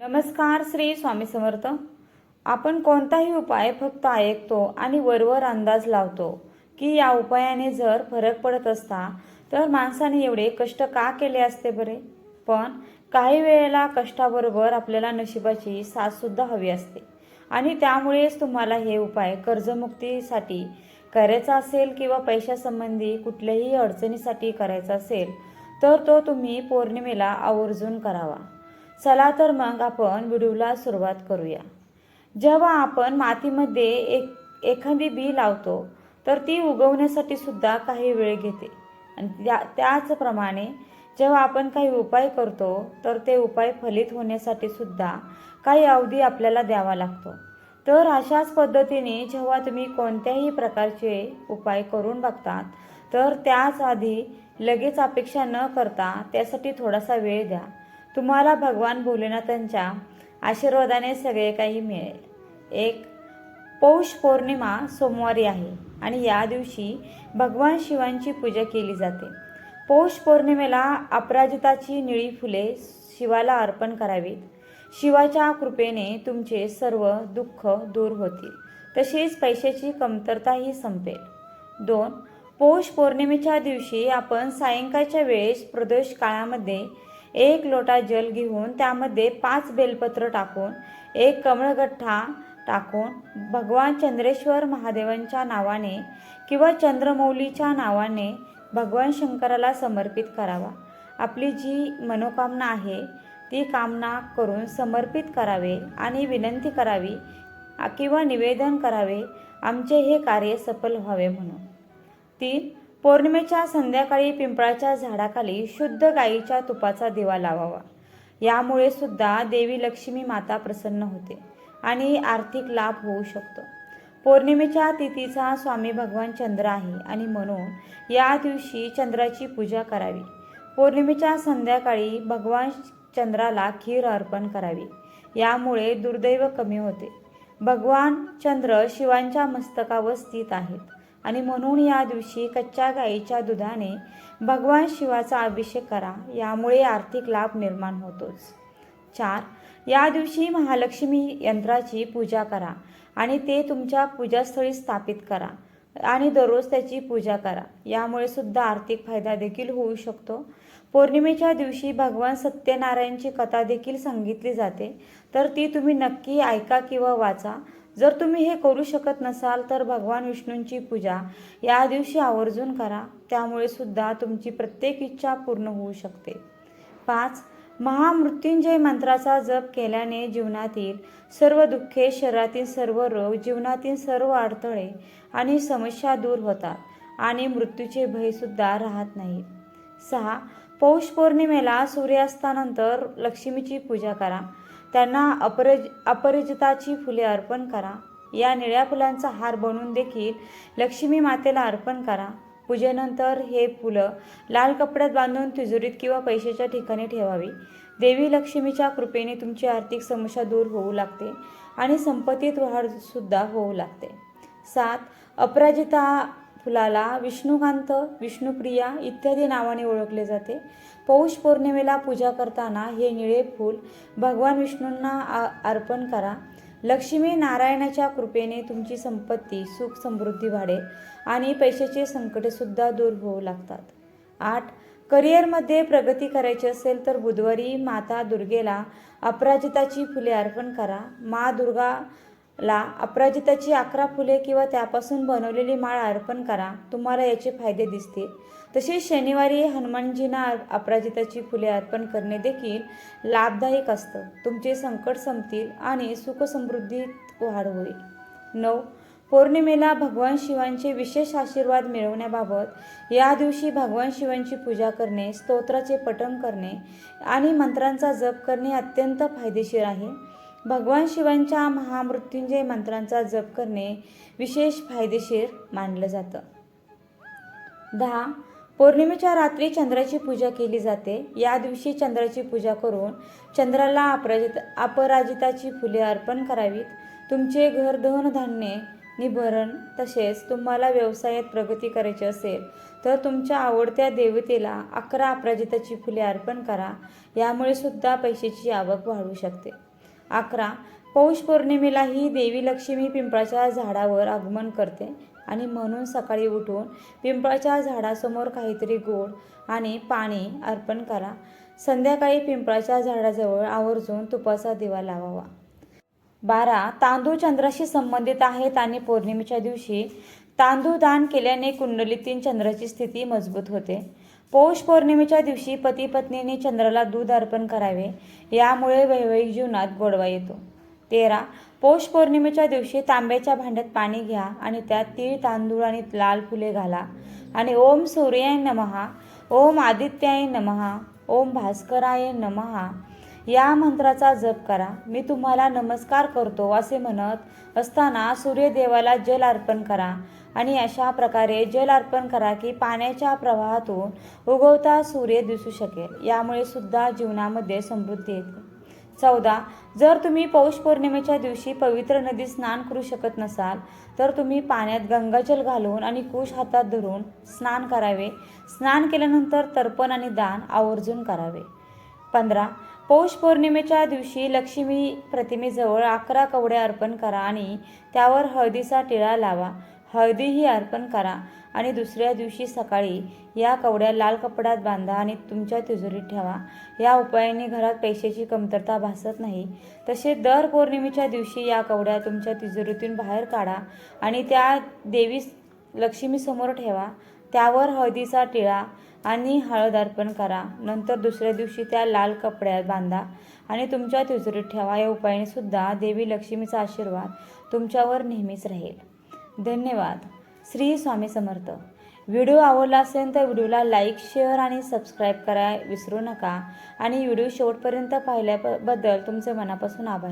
नमस्कार श्री स्वामी समर्थ. आपण कोणताही उपाय फक्त ऐकतो आणि वरवर अंदाज लावतो की या उपायाने जर फरक पडत असता तर माणसाने एवढे कष्ट का केले असते बरे? पण काही वेळेला कष्टाबरोबर आपल्याला नशिबाची साथसुद्धा हवी असते. आणि त्यामुळेच तुम्हाला हे उपाय कर्जमुक्तीसाठी करायचा असेल किंवा पैशासंबंधी कुठल्याही अडचणीसाठी करायचा असेल तर तो तुम्ही पौर्णिमेला आवर्जून करावा. चला तर मग आपण व्हिडिओला सुरुवात करूया. जेव्हा आपण मातीमध्ये एक एखादी बी लावतो तर ती उगवण्यासाठी सुद्धा काही वेळ घेते. आणि त्या त्याचप्रमाणे जेव्हा आपण काही उपाय करतो तर ते उपाय फलित होण्यासाठी सुद्धा काही अवधी आपल्याला द्यावा लागतो. तर अशाच पद्धतीने जेव्हा तुम्ही कोणत्याही प्रकारचे उपाय करून बघतात तर त्याच आधी लगेच अपेक्षा न करता त्यासाठी थोडासा वेळ द्या. तुम्हाला भगवान भोलेनाथांच्या आशीर्वादाने सगळे काही मिळेल. एक पौष पौर्णिमा सोमवारी आहे आणि या दिवशी भगवान शिवांची पूजा केली जाते. पौष पौर्णिमेला अपराजिताची निळी फुले शिवाला अर्पण करावीत. शिवाच्या कृपेने तुमचे सर्व दुःख दूर होतील. तसेच पैशाची कमतरताही संपेल. दोन पौष पौर्णिमेच्या दिवशी आपण सायंकाळच्या वेळेस प्रदोष काळामध्ये एक लोटा जल घेऊन त्यामध्ये पाच बेलपत्र टाकून एक कमळगठ्ठा टाकून भगवान चंद्रेश्वर महादेवांच्या नावाने किंवा चंद्रमौलीच्या नावाने भगवान शंकराला समर्पित करावा. आपली जी मनोकामना आहे ती कामना करून समर्पित करावे आणि विनंती करावी किंवा निवेदन करावे आमचे हे कार्य सफल व्हावे म्हणून. तीन पौर्णिमेच्या संध्याकाळी पिंपळाच्या झाडाखाली शुद्ध गाईच्या तुपाचा दिवा लावावा. यामुळे सुद्धा देवी लक्ष्मी माता प्रसन्न होते आणि आर्थिक लाभ होऊ शकतो. पौर्णिमेच्या तिथीचा स्वामी भगवान चंद्र आहे आणि म्हणून या दिवशी चंद्राची पूजा करावी. पौर्णिमेच्या संध्याकाळी भगवान चंद्राला खीर अर्पण करावी. यामुळे दुर्दैव कमी होते. भगवान चंद्र शिवांच्या मस्तकावर स्थित आहेत. आणि म्हणून या दिवशी कच्च्या गाईच्या दुधाने भगवान शिवाचा अभिषेक करा यामुळे आर्थिक लाभ निर्माण होतोच. चार या दिवशी महालक्ष्मी यंत्राची पूजा करा आणि ते तुमच्या पूजास्थळी स्थापित करा आणि दररोज त्याची पूजा करा. यामुळे सुद्धा आर्थिक फायदा देखील होऊ शकतो. पौर्णिमेच्या दिवशी भगवान सत्यनारायणची कथा देखील सांगितली जाते. तर ती तुम्ही नक्की ऐका किंवा वाचा. जर तुम्ही हे करू शकत नसाल तर भगवान विष्णूंची पूजा या दिवशी आवर्जून करा. त्यामुळे सुद्धा तुमची प्रत्येक इच्छा पूर्ण होऊ शकते. पाच महामृत्युंजय मंत्राचा जप केल्याने जीवनातील सर्व दुःखे शरीरातील सर्व रोग जीवनातील सर्व अडथळे आणि समस्या दूर होतात आणि मृत्यूचे भयसुद्धा राहत नाही सहा पौष पौर्णिमेला सूर्यास्तानंतर लक्ष्मीची पूजा करा. त्यांना अपरज अपरिजिताची फुले अर्पण करा. या निळ्या फुलांचा हार बनवून देखील लक्ष्मी मातेला अर्पण करा. पूजेनंतर हे फुलं लाल कपड्यात बांधून तिजोरीत किंवा पैशाच्या ठिकाणी ठेवावी. देवी लक्ष्मीच्या कृपेने तुमची आर्थिक समस्या दूर होऊ लागते आणि संपत्तीत वाढ सुद्धा होऊ लागते. सात अपराजिता फुलाला विष्णुकांत विष्णुप्रिया इत्यादी नावाने ओळखले जाते. पौष पौर्णिमेला पूजा करताना हे निळे फूल भगवान विष्णूंना आ- अर्पण करा. लक्ष्मी नारायणाच्या कृपेने तुमची संपत्ती सुख समृद्धी वाढेल आणि पैशाचे संकटसुद्धा दूर होऊ लागतात. आठ करिअरमध्ये प्रगती करायची असेल तर बुधवारी माता दुर्गेला अपराजिताची फुले अर्पण करा. मा दुर्गा ला अपराजिताची अकरा फुले किंवा त्यापासून बनवलेली माळ अर्पण करा. तुम्हाला याचे फायदे दिसतील. तसेच शनिवारी हनुमानजींना अपराजिताची फुले अर्पण करणे देखील लाभदायक असतं. तुमचे संकट संपतील आणि सुखसमृद्धीत वाढ होईल नऊ. पौर्णिमेला भगवान शिवांचे विशेष आशीर्वाद मिळवण्याबाबत या दिवशी भगवान शिवांची पूजा करणे स्तोत्राचे पठण करणे आणि मंत्रांचा जप करणे अत्यंत फायदेशीर आहे. भगवान शिवांच्या महामृत्युंजय मंत्रांचा जप करणे विशेष फायदेशीर मानलं जातं. दहा पौर्णिमेच्या रात्री चंद्राची पूजा केली जाते. या दिवशी चंद्राची पूजा करून चंद्राला अपराजित अपराजिताची फुले अर्पण करावीत. तुमचे घर धनधान्ये निभरण तसेच तुम्हाला व्यवसायात प्रगती करायची असेल तर तुमच्या आवडत्या देवतेला अकरा अपराजिताची फुले अर्पण करा. यामुळे सुद्धा पैशाची आवक वाढू शकते. अकरा. पौष पौर्णिमेला ही देवी लक्ष्मी पिंपळाच्या झाडावर आगमन करते आणि म्हणून सकाळी उठून पिंपळाच्या झाडासमोर काहीतरी गोड आणि पाणी अर्पण करा. संध्याकाळी पिंपळाच्या झाडाजवळ आवर्जून तुपाचा दिवा लावावा. बारा. तांदूळ चंद्राशी संबंधित आहेत आणि पौर्णिमेच्या दिवशी तांदूळ दान केल्याने कुंडलीतील चंद्राची स्थिती मजबूत होते. पौष पौर्णिमेच्या दिवशी पती पत्नीने चंद्राला दूध अर्पण करावे यामुळे वैवाहिक जीवनात गोडवा येतो. तेरा पौष पौर्णिमेच्या दिवशी तांब्याच्या भांड्यात पाणी घ्या आणि त्यात तीळ तांदूळ आणि लाल फुले घाला. आणि ओम सूर्याय नमहा ओम आदित्याय नमहा ओम भास्कराय नमहा. या मंत्राचा जप करा. मी तुम्हाला नमस्कार करतो असे म्हणत असताना सूर्यदेवाला जल अर्पण करा आणि अशा प्रकारे जल अर्पण करा की पाण्याच्या प्रवाहातून उगवता सूर्य दिसू शकेल. यामुळे सुद्धा जीवनामध्ये समृद्धी येते. चौदा जर तुम्ही पौष पौर्णिमेच्या दिवशी पवित्र नदीत स्नान करू शकत नसाल तर तुम्ही पाण्यात गंगाजल घालून आणि कुश हातात धरून स्नान करावे. स्नान केल्यानंतर तर्पण आणि दान आवर्जून करावे. पंधरा पौष पौर्णिमेच्या दिवशी लक्ष्मी प्रतिमेजवळ अकरा कवड्या अर्पण करा आणि त्यावर हळदीचा टिळा लावा. हळदीही अर्पण करा आणि दुसऱ्या दिवशी सकाळी या कवड्या लाल कपड्यात बांधा आणि तुमच्या तिजोरीत ठेवा. या उपायाने घरात पैशाची कमतरता भासत नाही. तसे दर पौर्णिमेच्या दिवशी या कवड्या तुमच्या तिजोरीतून बाहेर काढा आणि त्या देवी लक्ष्मीसमोर ठेवा. त्यावर हळदीचा टिळा आणि हळद अर्पण करा. नंतर दुसऱ्या दिवशी त्या लाल कपड्यात बांधा आणि तुमच्या तिजोरीत ठेवा. या उपायाने सुद्धा देवी लक्ष्मीचा आशीर्वाद तुमच्यावर नेहमीच राहील. धन्यवाद. श्री स्वामी समर्थ. व्हिडिओ आवडला असेल तर व्हिडिओला लाईक शेअर आणि सबस्क्राईब करा विसरू नका. आणि व्हिडिओ शेवटपर्यंत पाहिल्याबद्दल तुमचे मनापासून आभार.